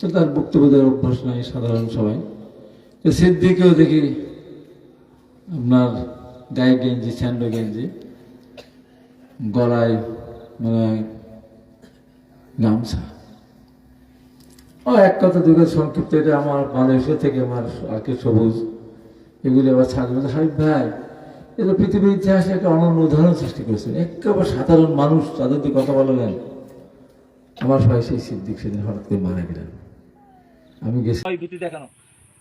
তো তার বক্তব্য দেওয়ার অভ্যাস নাই সাধারণ সবাই। তো সিদ্দিকেও দেখি আপনার গায়ে গেঞ্জি, স্যান্ডো গেঞ্জি, গলায় মানে গামছা। ও, এক কথা দুই কথা সংক্ষিপ্ত, এটা আমার মালয়েশিয়া থেকে আমার আকে সবুজ, এগুলি আবার ছাড়বে হাবিব ভাই এটা পৃথিবীর ইতিহাসে একটা অনন্য উদাহরণ সৃষ্টি করেছেন। একেবারে সাধারণ মানুষ, তাদের দিয়ে কথা বললেন আমার ভাই সেই সিদ্দিক সেদিন হঠাৎ করে মারা গেলেন। আমি গেছি। ভীতি দেখানো।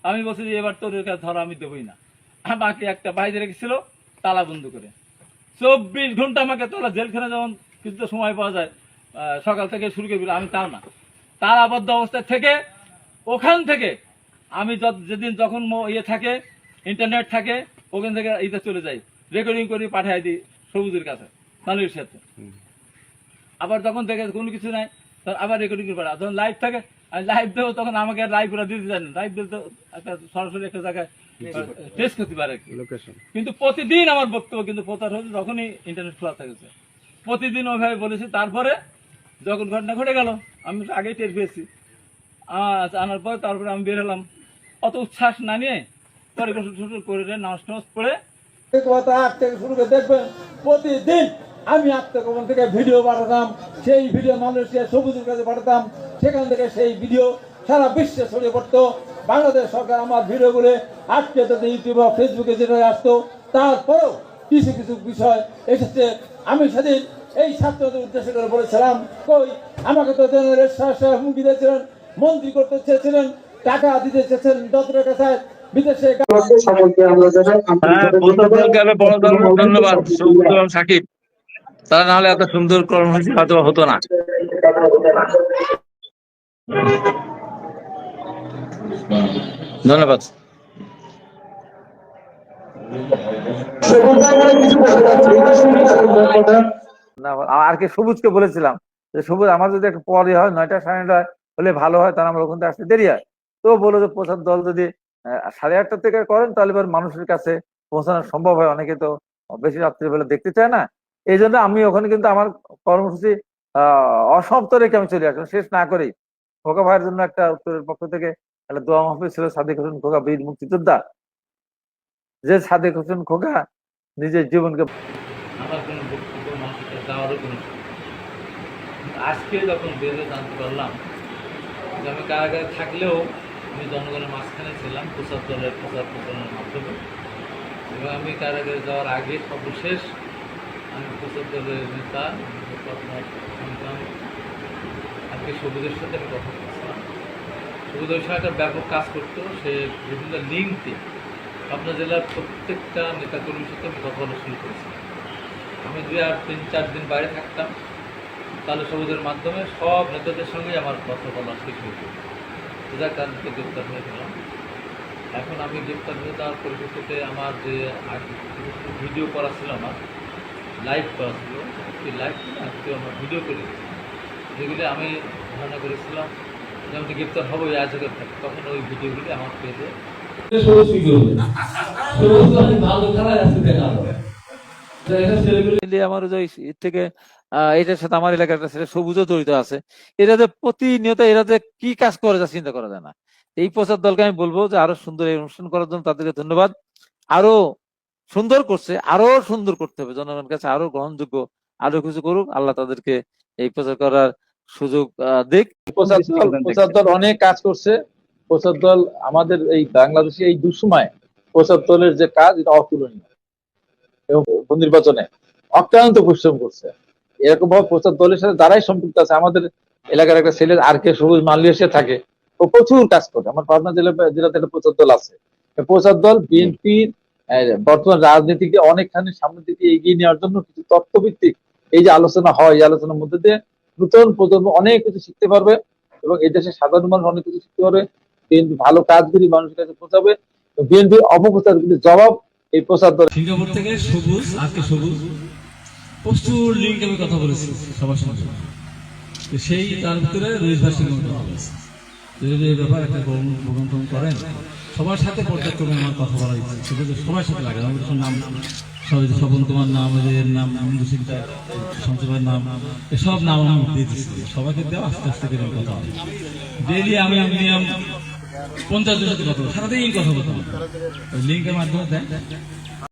আমি বলছি যে এবার তোর কাছে ধরো আমি দেবই না। আমাকে একটা বাইরে রেখেছিল তালা বন্ধ করে। চব্বিশ ঘণ্টা আমাকে তোলা জেলখানে যেমন কিছুটা সময় পাওয়া যায় সকাল থেকে শুরু করে আমি তাও না। তালাবদ্ধ অবস্থায় থেকে ওখান থেকে আমি যত- যেদিন যখন ইয়ে থাকে ইন্টারনেট থাকে ওখান থেকে ইতে চলে যাই। রেকর্ডিং করে পাঠাই দিই সবুজের কাছে মানুষের সাথে। আবার যখন দেখে কোনো কিছু নাই তখন আবার রেকর্ডিং করে পাঠায় যখন লাইভ থাকে লাইভ দেবো তখন আমাকে লাইভ ওরা দিতে জানেন লাইভ দিলে তো একটা সরাসরি একটা জায়গায় টেস্ট করতে পারে আর কি। কিন্তু প্রতিদিন আমার বক্তব্য কিন্তু প্রচার হচ্ছে যখনই ইন্টারনেট খোলা থাকেছে প্রতিদিন ওইভাবে বলেছি তারপরে যখন ঘটনা ঘটে গেল আমি তো আগেই টের পেয়েছি। আনার পর তারপরে আমি বের হলাম। অত উচ্ছ্বাস না নিয়ে পরে গোসল টোসল করে নামাজ টামাজ পড়ে। কথা থেকে শুরু করে দেখবেন প্রতিদিন আমি আত্মগোপন থেকে ভিডিও পাঠাতাম সেই ভিডিও মালয়েশিয়া সবুজের কাছে পাঠাতাম। সেখান থেকে সেই ভিডিও সারা বিশ্বে ছড়িয়ে পড়তো। বাংলাদেশ সরকার আমার ভিডিওগুলো আজকে তাদের ইউটিউব বা ফেসবুকে যেটা আসতো তারপরেও কিছু কিছু বিষয় এসেছে। আমি সেদিন এই ছাত্রদের উদ্দেশ্য করে বলেছিলাম কই আমাকে তো হুমকি দিয়েছিলেন মন্ত্রী করতে চেয়েছিলেন টাকা দিতে চেয়েছিলেন যত টাকা চায় বিদেশে হ্যাঁ বড় ধন্যবাদ। সাকিব তারা না হলে এত সুন্দর কর্মসূচি হয়তো হতো না। ধন্যবাদ। আর কি সবুজকে বলেছিলাম যে সবুজ আমার যদি একটা পরে হয়, নয়টা সাড়ে নয়টা হলে ভালো হয়, তাহলে আমার ওখান থেকে আসতে দেরি হয়। তো বলো যে প্রচার দল যদি সাড়ে আটটা থেকে করেন, তাহলে এবার মানুষের কাছে পৌঁছানো সম্ভব হয়। অনেকে তো বেশি রাত্রিবেলা দেখতে চায় না। এই জন্য আমি ওখানে কিন্তু আমার কর্মসূচি, আহ, অসমাপ্ত রেখে আমি চলে আসলাম, শেষ না করেই। খোকা ভাইয়ের জন্য একটা উত্তরের পক্ষ থেকে একটা দোয়া মাহফিল ছিল সাদিক হোসেন খোকা, বীর মুক্তিযোদ্ধা। যে সাদিক হোসেন খোকা নিজের জীবনকে আজকে যখন বের হয়ে জানতে পারলাম যে আমি কারাগারে থাকলেও আমি জনগণের মাঝখানে ছিলাম, প্রচার দলের প্রচার প্রচারণার মাধ্যমে। এবং আমি কারাগারে যাওয়ার আগে সর্বশেষ আমি প্রচার দলের নেতা আজকে সবুজের সাথে আমি কথা বলছিলাম। সবুজ ওই একটা ব্যাপক কাজ করতো, সে বিভিন্ন লিঙ্ক আপনার জেলার প্রত্যেকটা নেতাকর্মীর সাথে আমি কথা বলা শুরু করেছিলাম আমি দুই আর তিন, চার দিন বাইরে থাকতাম। তাহলে সবুজের মাধ্যমে সব নেতাদের সঙ্গে আমার কথা বলা শেষ হয়ে যেত যার কারণে গ্রেপ্তার হয়ে গেলাম। এখন আমি গ্রেপ্তার হয়ে যাওয়ার পরিপ্রেক্ষিতে আমার যে ভিডিও করা ছিল আমার লাইভ করা ছিল, সেই লাইভ আজকে আমার ভিডিও করে যেগুলি আমি ধারণা করেছিলাম যে আমি গ্রেপ্তার হব এই আজকের থেকে তখন ওই ভিডিওগুলি আমার পেজে আমার যে এর থেকে এটার সাথে আমার এলাকার একটা ছেলে সবুজও জড়িত আছে। এরা যে প্রতিনিয়ত এরা যে কি কাজ করে যা চিন্তা করা যায় না। এই প্রচার দলকে আমি বলব যে আরও সুন্দর এই অনুষ্ঠান করার জন্য তাদেরকে ধন্যবাদ। আরও সুন্দর করছে আরও সুন্দর করতে হবে। জনগণের কাছে আরও গ্রহণযোগ্য আরও কিছু করুক আল্লাহ তাদেরকে এই প্রচার করার সুযোগ দিক প্রচার দল অনেক কাজ করছে। প্রচার দল আমাদের এই বাংলাদেশে এই দুঃসময় প্রচার দলের যে কাজ এটা অতুলনীয়। এবং নির্বাচনে অক্লান্ত পরিশ্রম করছে। এরকম ভাবে প্রচার দলের সাথে যারাই সম্পৃক্ত আছে আমাদের এলাকার একটা ছেলে আর কে সবুজ মালয়েশিয়া থাকে। ও প্রচুর কাজ করে। আমার পাবনা জেলা জেলাতে একটা প্রচার দল আছে। প্রচার দল বিএনপির বর্তমান রাজনীতিকে অনেকখানি সামনের দিকে এগিয়ে নেওয়ার জন্য কিছু তত্ত্বভিত্তিক এই যে আলোচনা হয় এই আলোচনার মধ্যে দিয়ে নতুন প্রজন্ম অনেক কিছু শিখতে পারবে এবং এই দেশের সাধারণ মানুষ অনেক কিছু শিখতে পারবে। বিএনপি ভালো কাজগুলি মানুষের কাছে পৌঁছাবে বিএনপির অপপ্রচারগুলি জবাব এই প্রচার দল সিঙ্গাপুর থেকে সবুজ আজকে সবুজ? প্রচুর লিঙ্ক আমি কথা বলেছি সবার সঙ্গে। সেই তার ভিতরে রয়েশ ভাই সঙ্গে যদি এই ব্যাপার একটা ভ্রমণ করেন, সবার সাথে পর্যায়ক্রমে আমার কথা বলা তো সবার সাথে লাগে, আমাদের নাম সবাই স্বপন কুমার নাম এর নাম সিং সঞ্চয়ের নাম এসব নাম আমি দিয়ে সবাইকে দেওয়া আস্তে আস্তে করে কথা হবে। ডেইলি আমি মিনিমাম পঞ্চাশ জনের কথা বলব। সারাদিন কথা বলতাম লিঙ্কের মাধ্যমে দেয়